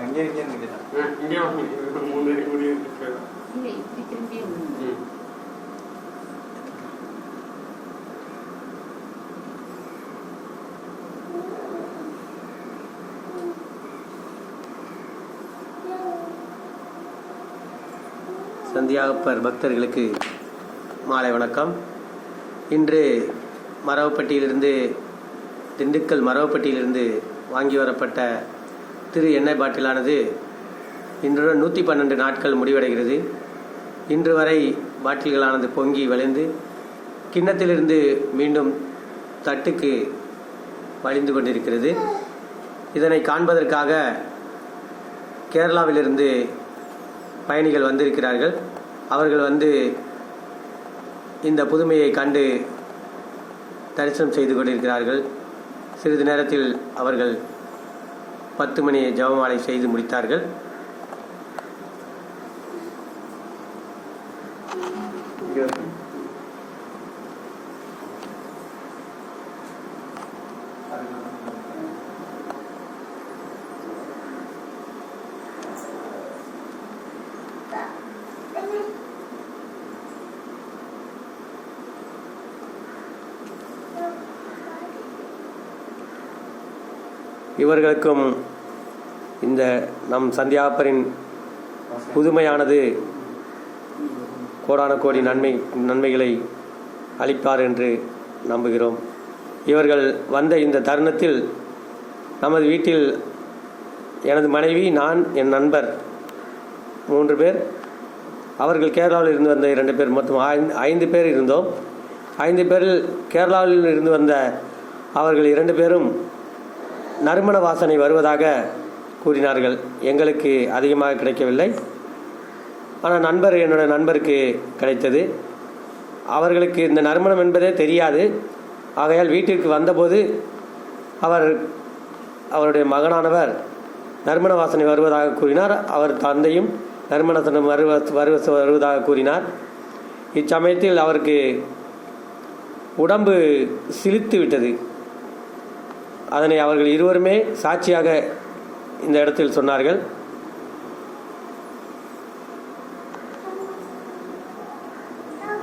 இங்கே மூணு கூடி இருக்கு சந்தியாகப்பர் பக்தர்களுக்கு மாலை வணக்கம் இன்று மரவப்பட்டியிலிருந்து திண்டுக்கல் மரவப்பட்டியிலிருந்து வாங்கி வரப்பட்ட திரு எண்ணெய் பாட்டிலானது இன்றுடன் நூற்றி பன்னெண்டு நாட்கள் முடிவடைகிறது. இன்று வரை பாட்டில்களானது பொங்கி வளைந்து கிண்ணத்திலிருந்து மீண்டும் தட்டுக்கு வழிந்து கொண்டிருக்கிறது. இதனை காண்பதற்காக கேரளாவிலிருந்து பயணிகள் வந்திருக்கிறார்கள். அவர்கள் வந்து இந்த புதுமையை கண்டு தரிசனம் செய்து கொண்டிருக்கிறார்கள். சிறிது நேரத்தில் அவர்கள் பத்து மணி ஜெபமாலை செய்து முடித்தார்கள் Thank you. இவர்களுக்கும் இந்த நம் சந்தியாப்பரின் புதுமையானது கோடான கோடி நன்மை நன்மைகளை அளிப்பார் என்று நம்புகிறோம். இவர்கள் வந்த இந்த தருணத்தில் நமது வீட்டில் எனது மனைவி நான் என் நண்பர் மூன்று பேர். அவர்கள் கேரளாவில் இருந்து வந்த இரண்டு பேர் மொத்தம் ஐந்து ஐந்து பேர் இருந்தோம். ஐந்து பேரில் கேரளாவில் இருந்து வந்த அவர்கள் இரண்டு பேரும் நறுமண வாசனை வருவதாக கூறினார்கள். எங்களுக்கு அதிகமாக கிடைக்கவில்லை. ஆனால் நண்பர் என்னோட நண்பருக்கு கிடைத்தது. அவர்களுக்கு இந்த நறுமணம் என்பதே தெரியாது. ஆகையால் வீட்டிற்கு வந்தபோது அவர் அவருடைய மகனானவர் நறுமண வாசனை வருவதாக கூறினார். அவர் தந்தையும் நறுமண வருவ வருவ வருவதாக கூறினார். இச்சமயத்தில் அவருக்கு உடம்பு சிலித்து விட்டது. அதனை அவர்கள் இருவருமே சாட்சியாக இந்த இடத்தில் சொன்னார்கள்.